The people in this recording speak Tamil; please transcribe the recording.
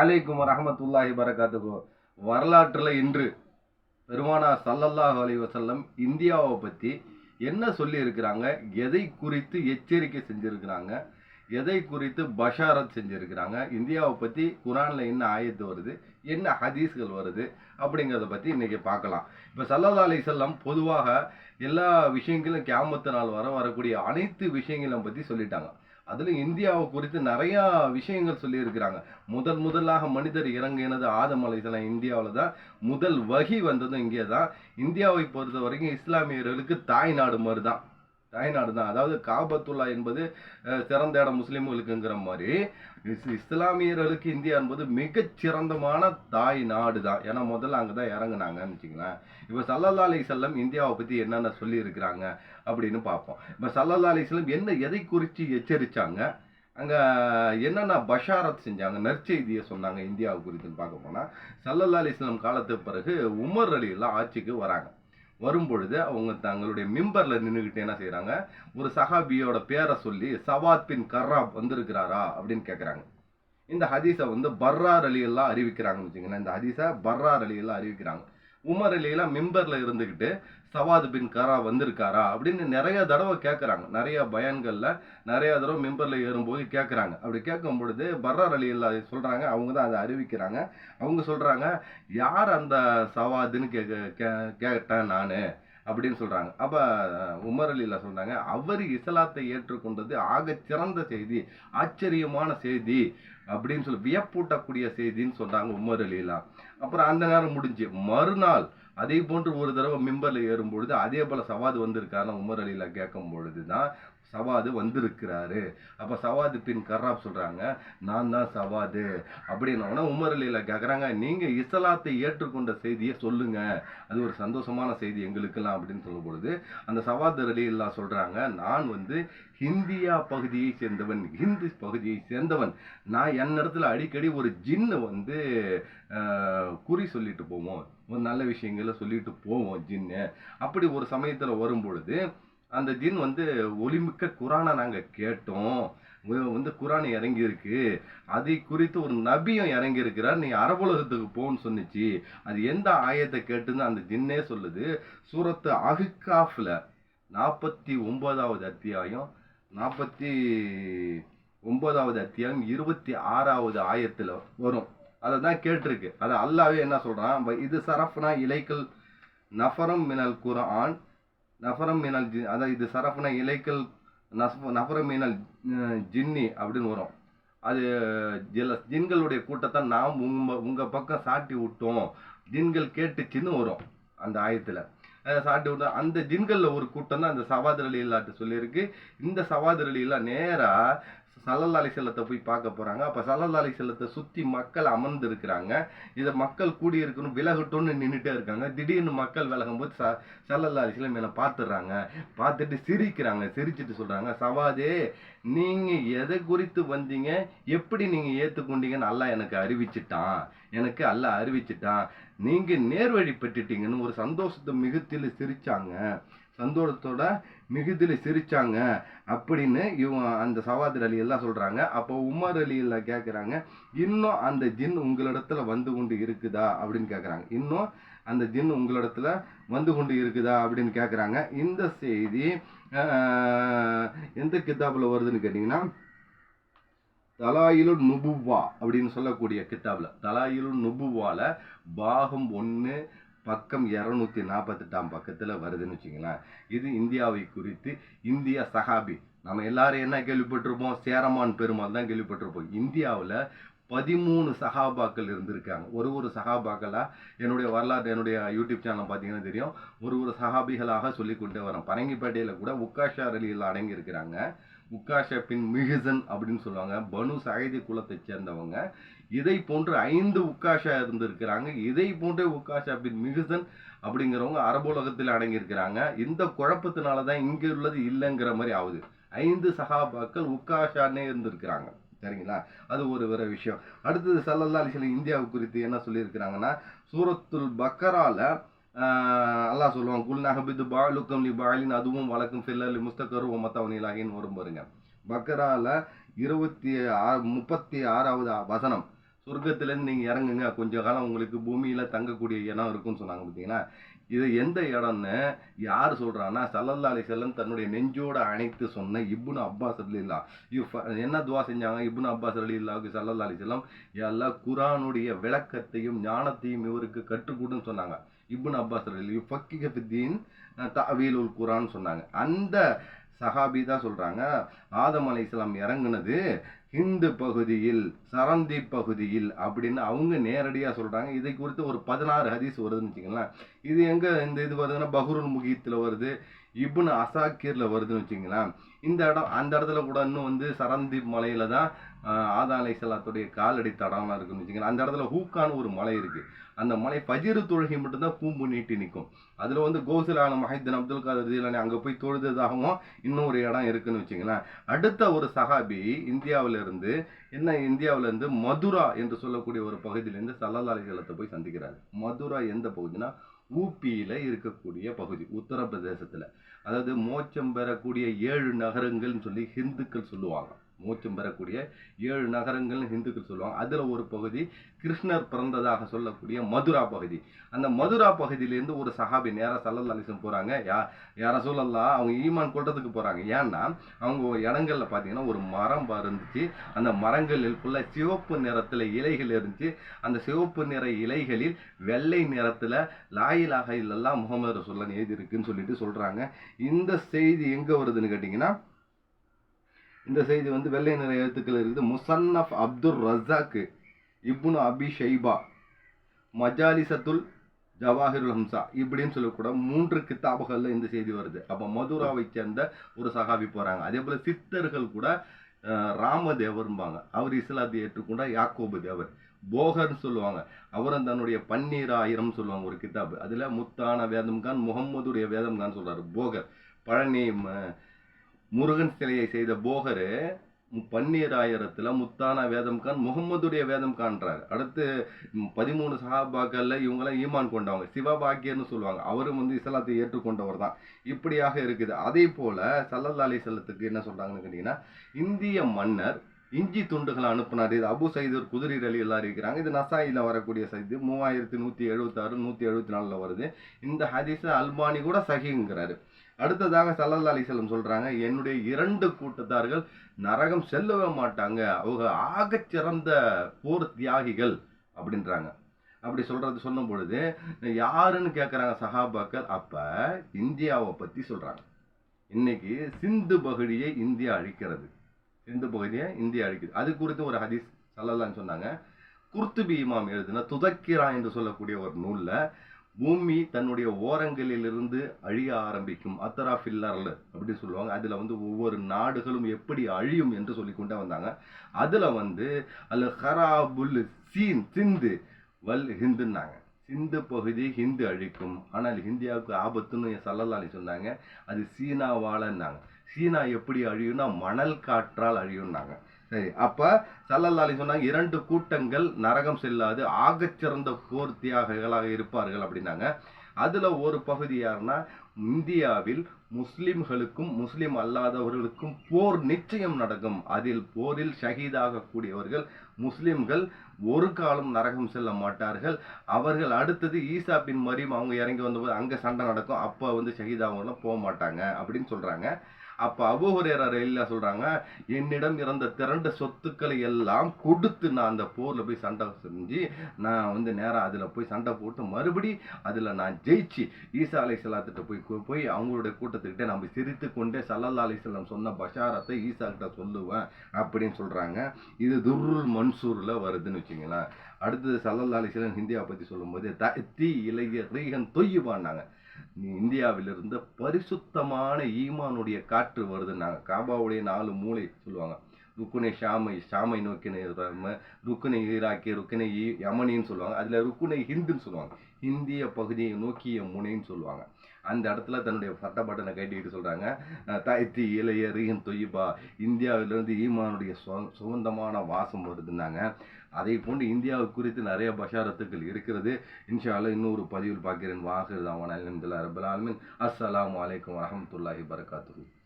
அலைக்கும் ரஹமத்துல்லாஹி வரகாத்துக்கு வரலாற்றில் இன்று பெருமானா சல்லல்லாஹ் அலி வசல்லம் இந்தியாவை பற்றி என்ன சொல்லியிருக்கிறாங்க எதை குறித்து எச்சரிக்கை செஞ்சிருக்கிறாங்க எதை குறித்து பஷாரத் செஞ்சுருக்கிறாங்க இந்தியாவை பற்றி குரானில் என்ன ஆயத்து வருது என்ன ஹதீஸ்கள் வருது அப்படிங்கிறத பற்றி இன்னைக்கு பார்க்கலாம். இப்போ சல்லல்லா அலைஹி செல்லம் பொதுவாக எல்லா விஷயங்களும் கேமத்து நாள் வர வரக்கூடிய அனைத்து விஷயங்களும் பற்றி சொல்லிட்டாங்க. அதில் இந்தியாவை குறித்து நிறையா விஷயங்கள் சொல்லியிருக்கிறாங்க. முதல் முதலாக மனிதர் இறங்கினது ஆதமலைதெல்லாம் இந்தியாவில் தான். முதல் வகி வந்ததும் இங்கே தான் இந்தியாவை பொறுத்த வரைக்கும் இஸ்லாமியர்களுக்கு தாய் நாடு மாதிரி தான் தாய்நாடு தான். அதாவது காபத்துல்லா என்பது சிறந்த இடம் முஸ்லீம்களுக்குங்கிற மாதிரி இஸ் இஸ்லாமியர்களுக்கு இந்தியா என்பது மிக சிறந்தமான தாய் நாடு தான். ஏன்னா முதல்ல அங்கே தான் இறங்குனாங்கன்னு வச்சுங்களேன் இப்போ சல்லல்லா அலி செல்லம் இந்தியாவை பற்றி என்னென்ன சொல்லியிருக்கிறாங்க அப்படின்னு பார்ப்போம். இப்போ சல்லல்லா அலி செல்லம் என்ன எதை குறித்து எச்சரித்தாங்க அங்கே என்னென்ன பஷாரத் செஞ்சாங்க? நற்செய்தியை சொன்னாங்க இந்தியாவை குறித்துன்னு பார்க்க போனால் சல்லல்லா அலிஸ்லாம் காலத்துக்கு பிறகு உமர் அலி எல்லாம் ஆட்சிக்கு வராங்க. வரும்பொழுது அவங்க தங்களுடைய மெம்பரில் நின்றுக்கிட்டு என்ன செய்கிறாங்க ஒரு சஹாபியோட பேரை சொல்லி சவாத் பின் கர்ராப் வந்திருக்கிறாரா அப்படின்னு கேட்குறாங்க இந்த ஹதீஸை வந்து பர்ரார் அலியெல்லாம் அறிவிக்கிறாங்கன்னு வச்சுங்களேன் இந்த ஹதீஸை பர்ரார் அலியெல்லாம் அறிவிக்கிறாங்க. உமர் அலிலாம் மெம்பரில் இருந்துக்கிட்டு சவாத் பின் கரா வந்திருக்காரா அப்படின்னு நிறைய தடவை கேட்குறாங்க நிறைய பயன்களில் நிறைய தடவை மெம்பரில் ஏறும்போது கேட்குறாங்க அப்படி கேட்கும் பொழுது பர்ரார் அலி எல்லாம் சொல்கிறாங்க அவங்க தான் அதை அறிவிக்கிறாங்க. அவங்க சொல்கிறாங்க யார் அந்த சவாதுன்னு கேட்க கே- கேட்டேன் நான் அப்படின்னு சொல்கிறாங்க அப்போ உமர் அலியில் சொல்கிறாங்க அவர் இஸ்லாத்தை ஏற்றுக்கொண்டது ஆக சிறந்த செய்தி ஆச்சரியமான செய்தி அப்படின்னு சொல்லி வியப்பூட்டக்கூடிய செய்தின்னு சொல்கிறாங்க உமர் அலிலாம் அப்புறம் அந்த நேரம் முடிஞ்சு மறுநாள் அதே போன்று ஒரு தடவை மெம்பரில் ஏறும் பொழுது அதே போல் சவாது வந்திருக்காருன்னு உமர் அலியில் கேட்கும் பொழுதுதான் சவாது வந்திருக்கிறாரு. அப்போ சவாது பின் கர்ராப் சொல்கிறாங்க நான் தான் சவாது அப்படின்னோடனே உமர் அலியில் கேட்குறாங்க நீங்கள் இஸ்லாத்தை ஏற்றுக்கொண்ட செய்தியை சொல்லுங்க. அது ஒரு சந்தோஷமான செய்தி எங்களுக்கெல்லாம் அப்படின்னு சொல்லும் பொழுது அந்த சவாதர் அலி எல்லாம் சொல்கிறாங்க நான் வந்து ஹிந்தியா பகுதியை சேர்ந்தவன் ஹிந்தி பகுதியை சேர்ந்தவன். நான் என் இடத்துல அடிக்கடி ஒரு ஜின்னு வந்து குறி சொல்லிட்டு போவோம். ஒரு நல்ல விஷயங்களை சொல்லிட்டு போவோம் ஜின்னு. அப்படி ஒரு சமயத்தில் வரும் பொழுது அந்த ஜின் வந்து ஒளிமிக்க குரானை நாங்கள் கேட்டோம். வந்து குரான் இறங்கியிருக்கு. அதை குறித்து ஒரு நபியும் இறங்கியிருக்கிறார். நீ அரபுலகத்துக்கு போன்னு சொன்னிச்சு. அது எந்த ஆயத்தை கேட்டுன்னு அந்த ஜின்னே சொல்லுது. சூரத்து அஹ்காஃப்ல நாற்பத்தி ஒன்பதாவது அத்தியாயம் நாற்பத்தி ஒன்பதாவது அத்தியாயம் இருபத்தி ஆறாவது ஆயத்தில் வரும். அதை தான் கேட்டிருக்கு. அதை அல்லாவே என்ன சொல்கிறான் இது சரஃப்னா இலைக்கல் நஃபரம் மினல் குரான் நஃபரம் மினல் ஜி அதான் இது சரஃப்னா இலைக்கல் நஃப் நஃபரம் மினல் ஜின்னி அப்படின்னு வரும். அது ஜில ஜின்களுடைய கூட்டத்தை நாம் உங்க உங்கள் பக்கம் சாட்டி விட்டோம். ஜின்கள் கேட்டுச்சின்னு வரும் அந்த ஆயத்தில். சாட்டி விட்டோம் அந்த ஜின்களில் ஒரு கூட்டம் தான் அந்த சவாதர் இல்லாட்டு சொல்லியிருக்கு. இந்த சவாதர் நேராக சல்லல்லா அலிசல்லத்தை போய் பார்க்க போகிறாங்க அப்போ சல்லல்லா அலிசல்லத்தை செல்லத்தை மக்கள் அமர்ந்து இருக்கிறாங்க இதை மக்கள் கூடி இருக்கணும் விலகட்டும்னு நின்றுட்டே இருக்காங்க. திடீர்னு மக்கள் விலகும் போது ச சல்லல்லா அலிசல்லம் என்னை பார்த்துடுறாங்க பார்த்துட்டு சிரிக்கிறாங்க. சிரிச்சிட்டு சொல்கிறாங்க சவாதே நீங்கள் எதை குறித்து வந்தீங்க? எப்படி நீங்கள் ஏற்றுக்கொண்டீங்கன்னு நல்லா எனக்கு அறிவிச்சிட்டான். எனக்கு அல்லாஹ் அறிவிச்சிட்டான். நீங்கள் நேர்வழி பெற்றுட்டீங்கன்னு ஒரு சந்தோஷத்தை மிகுத்தில் சிரித்தாங்க சந்தோஷத்தோட மிகுதியில் சிரித்தாங்க அப்படின்னு இவன் அந்த சவாதர் அலி எல்லாம் சொல்கிறாங்க அப்போ உமர் அலி எல்லாம் கேட்குறாங்க இன்னும் அந்த ஜின் உங்களிடத்துல வந்து கொண்டு இருக்குதா? அப்படின்னு கேட்குறாங்க இன்னும் அந்த ஜின் உங்களிடத்துல வந்து கொண்டு இருக்குதா? அப்படின்னு கேட்குறாங்க இந்த செய்தி எந்த கித்தாப்பில் வருதுன்னு கேட்டிங்கன்னா தலாயிலு நுபுவா அப்படின்னு சொல்லக்கூடிய கித்தாப்ல தலாயிலு நுபுவால பாகம் ஒன்று பக்கம் இரநூத்தி நாற்பத்தெட்டாம் பக்கத்தில் வருதுன்னு வச்சுங்களேன் இது இந்தியாவை குறித்து இந்திய சகாபி நம்ம எல்லாரும் என்ன கேள்விப்பட்டிருப்போம்? சேரமான் பெருமாள் தான் கேள்விப்பட்டிருப்போம். இந்தியாவில் பதிமூணு சகாபாக்கள் இருந்திருக்காங்க. ஒரு ஒரு சகாபாக்களாக என்னுடைய வரலாறு என்னுடைய யூடியூப் சேனல் பார்த்தீங்கன்னா தெரியும். ஒரு ஒரு சகாபிகளாக சொல்லி கொண்டு வரோம் பரங்கிப்பேட்டையில் கூட உக்காஷா ரலியில் அடங்கி இருக்கிறாங்க உக்காஷா பின் மிஹிசன் அப்படின்னு சொல்லுவாங்க. பனு சகைதி குலத்தை சேர்ந்தவங்க. இதை போன்று ஐந்து உக்காஷா இருந்திருக்கிறாங்க. இதை போன்றே உக்காஷா பின் மிகுசன் அப்படிங்கிறவங்க அரபுலகத்தில் அடங்கியிருக்கிறாங்க. இந்த குழப்பத்தினால தான் இங்கே உள்ளது இல்லைங்கிற மாதிரி ஆகுது. ஐந்து சஹாபாக்கள் உக்காஷானே இருந்திருக்கிறாங்க. சரிங்களா? அது ஒரு வேற விஷயம். அடுத்தது சல்லல்லா அலிஸ்லாம் இந்தியாவை குறித்து என்ன சொல்லியிருக்கிறாங்கன்னா சூரத்துல் பக்கரால அல்லா சொல்லுவாங்க குல் நஹபிது பாலுக்கம் லி பாலின் அதுவும் வழக்கம் ஃபில்லலி முஸ்தகரு மத்தவனிலாகின்னு வரும் பாருங்க. பக்கரால இருபத்தி ஆறு முப்பத்தி ஆறாவது வசனம். சொர்க்கத்துலேருந்து நீங்கள் இறங்குங்க. கொஞ்ச காலம் உங்களுக்கு பூமியில் தங்கக்கூடிய இடம் இருக்குன்னு சொன்னாங்க பார்த்தீங்கன்னா இது எந்த இடம்னு யார் சொல்கிறான்னா சல்லல்லா அலி செல்லம் தன்னுடைய நெஞ்சோட அணைத்து சொன்ன இப்னு அப்பாஸ் அலில்லா என்ன துவா செஞ்சாங்க இப்னு அப்பாஸ் அலில்லாவுக்கு சல்லல்லா அலி செல்லம் எல்லாம் குரானுடைய விளக்கத்தையும் ஞானத்தையும் இவருக்கு கற்றுக்கொடுன்னு சொன்னாங்க. இப்னு அப்பாஸ் அலி ஃபக்கிக ஃபித்தீன் தவீலுல் குரான் சொன்னாங்க. அந்த சஹாபி தான் சொல்கிறாங்க ஆதம் அலைஹிஸ்ஸலாம் இறங்குனது ஹிந்து பகுதியில் சரந்தி பகுதியில் அப்படின்னு அவங்க நேரடியாக சொல்கிறாங்க இதை குறித்து ஒரு பதினாறு ஹதீஸ் வருதுன்னு வச்சுக்கலாம் இது எங்கே இந்த இது வருதுன்னா பஹ்ருல் முகீத்தில் வருது. இப்னு அசாக்கீரில் வருதுன்னு வச்சுங்களேன் இந்த இடம் அந்த இடத்துல கூட இன்னும் வந்து சரந்தி மலையில் தான் ஆஹ், ஆதா அலைஹிஸ்ஸலாத்துடைய காலடி தடம்லாம் இருக்குன்னு வச்சுங்களேன் அந்த இடத்துல ஹூக்கான்னு ஒரு மலை இருக்குது அந்த மலை பஜிரு தொழுகை மட்டும்தான் பூம்பு நீட்டி நிற்கும் அதில் வந்து கோசுலான மஹிதன் அப்துல் காதர் ஜீலானி அங்கே போய் தொழுததாகவும் இன்னொரு இடம் இருக்குன்னு வச்சுங்களேன் அடுத்த ஒரு சஹாபி இந்தியாவிலேருந்து என்ன இந்தியாவிலேருந்து மதுரா என்று சொல்லக்கூடிய ஒரு பகுதியிலேருந்து சல்லல்லாலிகளத்தை போய் சந்திக்கிறாரு. மதுரா எந்த பகுதினா ஊப்பியில இருக்கக்கூடிய பகுதி உத்தரப்பிரதேசத்தில். அதாவது மோட்சம் பெறக்கூடிய ஏழு நகரங்கள்னு சொல்லி ஹிந்துக்கள் சொல்லுவாங்க. மோட்சம் பெறக்கூடிய ஏழு நகரங்கள்னு ஹிந்துக்கள் சொல்லுவாங்க. அதில் ஒரு பகுதி கிருஷ்ணர் பிறந்ததாக சொல்லக்கூடிய மதுரா பகுதி. அந்த மதுரா பகுதியிலேருந்து ஒரு சஹாபி நேராக சல்லல் அலிசம் போகிறாங்க யா யார சொல்லலாம் அவங்க ஈமான் கொள்றதுக்கு போகிறாங்க ஏன்னா அவங்க இடங்களில் பார்த்தீங்கன்னா ஒரு மரம் இருந்துச்சு. அந்த மரங்களில் மரங்களுக்குள்ள சிவப்பு நிறத்தில் இலைகள் இருந்துச்சு. அந்த சிவப்பு நிற இலைகளில் வெள்ளை நிறத்தில் லாயிலாக இல்லல்லா முகமது ரசூல்லன் எழுதியிருக்குன்னு சொல்லிட்டு சொல்கிறாங்க இந்த செய்தி எங்கே வருதுன்னு கேட்டிங்கன்னா இந்த செய்தி வந்து வெள்ளை நிற எழுத்துக்கள் இருக்குது. Musannaf Abdul Razzaq ibn Abi Shaybah மஜாலிசத்துல் ஜவாஹிருல் ஹம்சா இப்படின்னு சொல்லக்கூட மூன்று கித்தாபுகளில் இந்த செய்தி வருது. அப்போ மதுராவை சேர்ந்த ஒரு சகாபி போகிறாங்க அதே போல் சித்தர்கள் கூட ராமதேவரும்பாங்க. அவர் இஸ்லாத்தை ஏற்றுக்கொண்ட யாக்கோபு தேவர். போகர்னு சொல்லுவாங்க. அவரும் தன்னுடைய பன்னீராயிரம் சொல்லுவாங்க ஒரு கித்தாபு. அதில் முத்தான வேதம் கான் முகம்மதுடைய வேதம் கான் போகர். பழனி ம- முருகன் சிலையை செய்த போகரு பன்னீராயிரத்தில் முத்தானா வேதம் கான் முகம்மதுடைய வேதம் காண்றார். அடுத்து பதிமூணு சஹாபாக்களில் இவங்களாம் ஈமான் கொண்டவங்க சிவபாக்கியர்னு சொல்லுவாங்க. அவரும் வந்து இஸ்லாத்தை ஏற்றுக்கொண்டவர் தான். இப்படியாக இருக்குது. அதே போல சல்லல்லா அலி செல்லத்துக்கு என்ன சொல்றாங்கன்னு கேட்டீங்கன்னா இந்திய மன்னர் இஞ்சி துண்டுகளை அனுப்புனார். இது அபு சைதூர் குதிரை அலி எல்லாம் இருக்கிறாங்க. இது நசாயில் வரக்கூடிய சைது மூவாயிரத்தி நூற்றி எழுபத்தாறு நூற்றி எழுபத்தி நாலில் வருது. இந்த ஹதீஸ அல்பானி கூட சகிங்கிறாரு. அடுத்ததாக சல்லல்லா அலிசல்லம் சொல்கிறாங்க என்னுடைய இரண்டு கூட்டத்தார்கள் நரகம் செல்லவே மாட்டாங்க. அவங்க ஆகச் சிறந்த போர் தியாகிகள் அப்படின்றாங்க. அப்படி சொல்கிறது சொன்ன பொழுது யாருன்னு கேட்குறாங்க சஹாபாக்கள் அப்போ இந்தியாவை பற்றி சொல்கிறாங்க இன்னைக்கு சிந்து பகுதியை இந்தியா அழிக்கிறது. சிந்து பகுதியை இந்தியா அழிக்குது அது குறித்து ஒரு ஹதீஸ் சல்லல்லான்னு சொன்னாங்க. குர்த்துபி இமாம் எழுதுனா துதக்கிரா என்று சொல்லக்கூடிய ஒரு நூலில் பூமி தன்னுடைய ஓரங்களிலிருந்து அழிய ஆரம்பிக்கும். அத்தராஃபில்லர்ல அப்படின்னு சொல்லுவாங்க. அதில் வந்து ஒவ்வொரு நாடுகளும் எப்படி அழியும் என்று சொல்லி கொண்டே வந்தாங்க. அதில் வந்து அல் ஹராபுல் சீன் சிந்து வல் ஹிந்துன்னாங்க. சிந்து பகுதி ஹிந்து அழிக்கும். ஆனால் இந்தியாவுக்கு ஆபத்துன்னு சல்லல்லாலி சொன்னாங்க. அது சீனாவாலன்னாங்க. சீனா எப்படி அழியும்னா மணல் காற்றால் அழியும்னாங்க. சரி அப்ப சல்லல்லாலி சொன்னாங்க இரண்டு கூட்டங்கள் நரகம் செல்லாது ஆகச்சிறந்த போர் தியாகிகளாக இருப்பார்கள் அப்படின்னாங்க. அதுல ஒரு பகுதி யாருன்னா இந்தியாவில் முஸ்லிம்களுக்கும் முஸ்லிம் அல்லாதவர்களுக்கும் போர் நிச்சயம் நடக்கும். அதில் போரில் ஷஹீதாக கூடியவர்கள் முஸ்லிம்கள் ஒரு காலம் நரகம் செல்ல மாட்டார்கள். அவர்கள் அடுத்தது ஈசா பின் மரியம் அவங்க இறங்கி வந்தபோது அங்கே சண்டை நடக்கும். அப்போ வந்து ஷஹீதாவங்களாம் போக மாட்டாங்க அப்படின்னு சொல்கிறாங்க அப்போ அபுஹுரேரா ரயில்ல சொல்கிறாங்க என்னிடம் இருந்த திரண்ட சொத்துக்களை எல்லாம் கொடுத்து நான் அந்த போரில் போய் சண்டை செஞ்சு நான் வந்து நேராக அதில் போய் சண்டை போட்டு மறுபடி அதில் நான் ஜெயிச்சு ஈசா அலை போய் போய் அவங்களுடைய கூட்டத்துக்கிட்ட நம்ம சிரித்து கொண்டே சல்லல்லா அலிஸ்லாம் சொன்ன பஷாரத்தை ஈசா கிட்ட சொல்லுவேன் அப்படின்னு சொல்கிறாங்க இது துர்ருல் மன்சூரில் வருதுன்னு வச்சுங்களேன். அடுத்தது சல்லல்லா அலிஸ்லாம் இந்தியாவை பற்றி சொல்லும்போது தீ இளைய ரீகன் தொய்யுபான்னாங்க. இந்தியாவிலிருந்து பரிசுத்தமான ஈமானுடைய காற்று வருதுன்னாங்க. காபாவுடைய நாலு மூளை சொல்லுவாங்க. ருக்குனை ஷாமை ஷாமை நோக்கினை ருக்குனை ஈராக்கி ருக்குனை யமனின்னு சொல்லுவாங்க. அதில் ருக்குனை ஹிந்துன்னு சொல்லுவாங்க. இந்திய பகுதியை நோக்கிய முனைன்னு சொல்லுவாங்க. அந்த இடத்துல தன்னுடைய சட்ட பட்டனை கட்டிக்கிட்டு சொல்கிறாங்க தாய்த்தி இளைய ரீகன் தொய்யுபா இந்தியாவிலிருந்து ஈமானுடைய சு- சுகந்தமான வாசம் வருதுன்னாங்க. அதை போன்று இந்தியாவை குறித்து நிறைய பஷாரத்துக்கள் இருக்கிறது. இன்ஷால்ல இன்னொரு பதிவில் பார்க்கிறேன். வாஹிர் தாவான அலமதுல்லா ரபுல் ஆலமின். அஸ்லாம் வலைக்கம் வரமத்துல்லாஹி வரகாத்துஹு